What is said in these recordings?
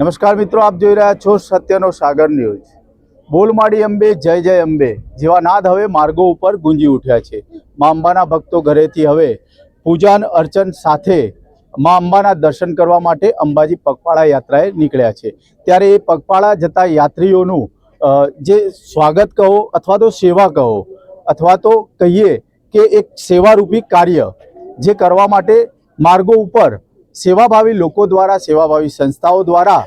નમસ્કાર મિત્રો, આપ જોઈ રહ્યા છો સત્યનો સાગર ન્યૂઝ. બોલમાડી અંબે, જય જય અંબે. જેવા નાદ હવે માર્ગો ઉપર ગુંજી ઉઠ્યા છે. મા અંબાના ભક્તો ઘરેથી હવે પૂજાન અર્ચન સાથે મા અંબાના દર્શન કરવા માટે અંબાજી પગપાળા યાત્રાએ નીકળ્યા છે. ત્યારે એ પગપાળા જતા યાત્રીઓનું જે સ્વાગત કહો અથવા તો સેવા કહો અથવા તો કહીએ કે એક સેવારૂપી કાર્ય જે કરવા માટે માર્ગો ઉપર સેવાભાવી લોકો દ્વારા, સેવાભાવી સંસ્થાઓ દ્વારા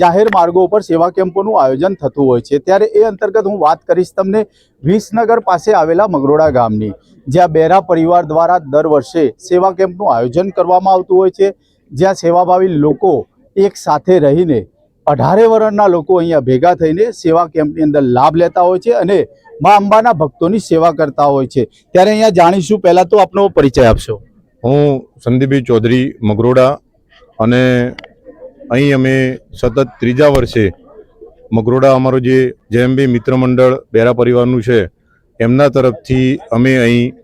જાહેર માર્ગો ઉપર સેવા કેમ્પોનું આયોજન થતું હોય છે. ત્યારે એ અંતર્ગત હું વાત કરીશ તમને વિસનગર પાસે આવેલા મગરોડા ગામની, જ્યાં બેરા પરિવાર દ્વારા દર વર્ષે સેવા કેમ્પનું આયોજન કરવામાં આવતું હોય છે, જ્યાં સેવાભાવી લોકો એક સાથે રહીને અઢારે વર્ષના લોકો અહીંયા ભેગા થઈને સેવા કેમ્પની અંદર લાભ લેતા હોય છે અને મા અંબાના ભક્તોની સેવા કરતા હોય છે. ત્યારે અહીંયા જાણીશું, પહેલાં તો આપનો પરિચય આપશો. હું સંદીપભાઈ ચૌધરી મગરોડા અને અહીં અમે સતત ત્રીજા વર્ષે મગરોડા અમારો જે જેએમબી મિત્ર મંડળ બેરા પરિવારનું છે, એમના તરફથી અમે અહીં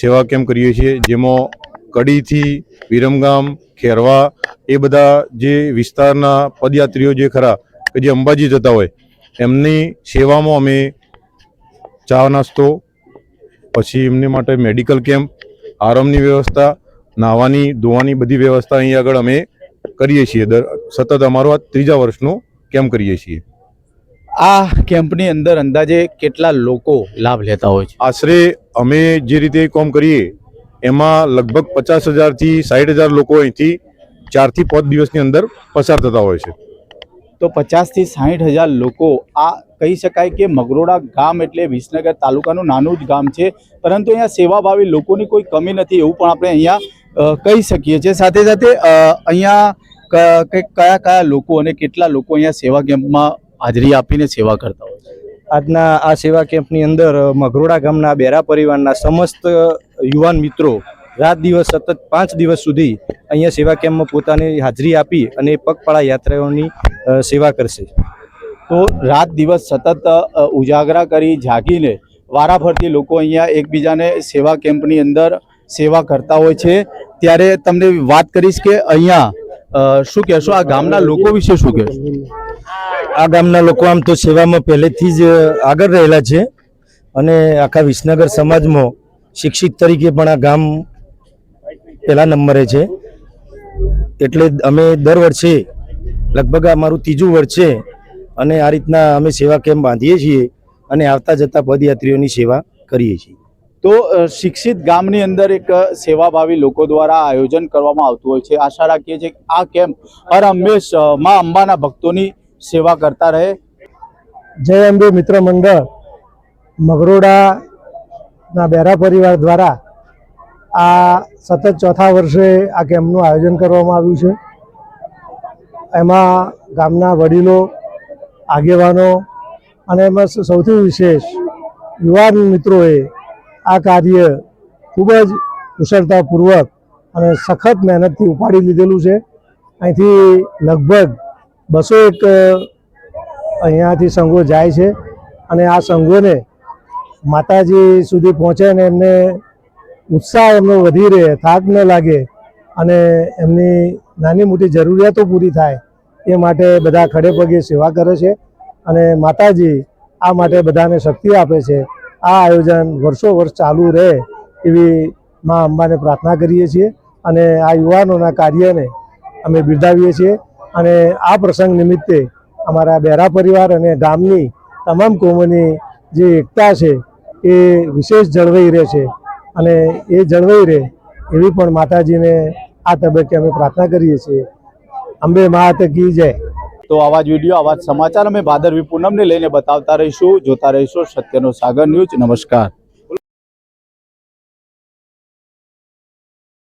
સેવા કેમ્પ કરીએ છીએ, જેમાં કડીથી વિરમગામ, ખેરવા એ બધા જે વિસ્તારના પદયાત્રીઓ જે ખરા કે જે અંબાજી જતા હોય, એમની સેવામાં અમે ચા નાસ્તો, પછી એમની માટે મેડિકલ કેમ્પ આરામની વ્યવસ્થા નાહવાની ધોવાની બધી વ્યવસ્થા અહીં આગળ અમે કરીએ છીએ. દર સતત અમારો આ ત્રીજા વર્ષનો કેમ્પ કરીએ છીએ. આ કેમ્પની અંદર અંદાજે કેટલા લોકો લાભ લેતા હોય છે? આશરે અમે જે રીતે કોમ કરીએ એમાં લગભગ પચાસ હજારથી સાઠ હજાર લોકો અહીંથી ચારથી પાંચ દિવસની અંદર પસાર થતા હોય છે. તો પચાસથી સાહીઠ હજાર લોકો આ કહી શકાય કે મગરોડા ગામ એટલે વિસનગર તાલુકાનું નાનું જ ગામ છે. પરંતુ અહીંયા સેવાભાવી લોકોની કોઈ કમી નથી એવું પણ આપણે અહીંયા કહી શકીએ છીએ. સાથે સાથે અહીંયા કંઈક કયા કયા લોકો અને કેટલા લોકો અહીંયા સેવા કેમ્પમાં હાજરી આપીને સેવા કરતા હોય આજના આ સેવા કેમ્પની અંદર મગરોડા ગામના બેરા પરિવારના સમસ્ત યુવાન મિત્રો રાત દિવસ સતત પાંચ દિવસ સુધી અહીંયા સેવા કેમ્પમાં પોતાની હાજરી આપી અને પગપાળા યાત્રાઓની સેવા કરશે. તો રાત દિવસ સતત ઉજાગરા કરી જાગીને વારાફરતી લોકો અહીંયા એકબીજાને સેવા કેમ્પની અંદર સેવા કરતા હોય છે. ત્યારે તમને વાત કરીશ કે અહીંયા શું કહેશો? આ ગામના લોકો વિશે શું કહેશો? આ ગામના લોકો આમ તો સેવામાં પહેલેથી જ આગળ રહેલા છે અને આખા વિસનગર સમાજમાં શિક્ષિત તરીકે પણ આ ગામ પહેલા નંબરે છે. એટલે અમે દર વર્ષે લગભગ અમારું ત્રીજું વર્ષ છે અને આ રીતના અમે સેવા કેમ્પ બાંધીએ છીએ અને આવતા જતા પદયાત્રીઓની સેવા કરીએ છીએ. તો શિક્ષિત ગામની અંદર એક સેવાભાવી લોકો દ્વારા આયોજન કરવામાં આવતું હોય છે. આશા રાખીએ છીએ આ કેમ્પ હર હંમેશમાં મા અંબાના ભક્તોની સેવા કરતા રહે. જય અંબે મિત્ર મંડળ મગરોડાના બેરા પરિવાર દ્વારા આ સતત ચોથા વર્ષે આ કેમ્પનું આયોજન કરવામાં આવ્યું છે. એમાં ગામના વડીલો, આગેવાનો અને એમાં સૌથી વિશેષ યુવાન મિત્રોએ આ કાર્ય ખૂબ જ કુશળતાપૂર્વક અને સખત મહેનતથી ઉપાડી લીધેલું છે. અહીંથી લગભગ બસો એક અહીંયાથી સંઘો જાય છે અને આ સંઘોને માતાજી સુધી પહોંચે અને એમને ઉત્સાહ એમનો વધી રહે, થાક ન લાગે અને એમની નાની મોટી જરૂરિયાતો પૂરી થાય એ માટે બધા ખડે પગે સેવા કરે છે અને માતાજી આ માટે બધાને શક્તિ આપે છે. આ આયોજન વર્ષો વર્ષ ચાલુ રહે એવી મા અંબાને પ્રાર્થના કરીએ છીએ અને આ યુવાનોના કાર્યને અમે બિરદાવીએ છીએ અને આ પ્રસંગ નિમિત્તે અમારા બેરા પરિવાર અને ગામની તમામ કોમોની જે એકતા છે એ વિશેષ જળવાઈ રહે છે. અને એ જળવાઈ રહે એવી પણ માતાજીને આ તબક્કે અમે પ્રાર્થના કરીએ છીએ. અંબે માત કી જય. તો આવા જ વીડિયો, આવા જ સમાચાર અમે ભાદરવી પૂનમને લઈને બતાવતા રહીશું, જોતા રહીશું સત્યનો સાગર ન્યૂઝ. નમસ્કાર.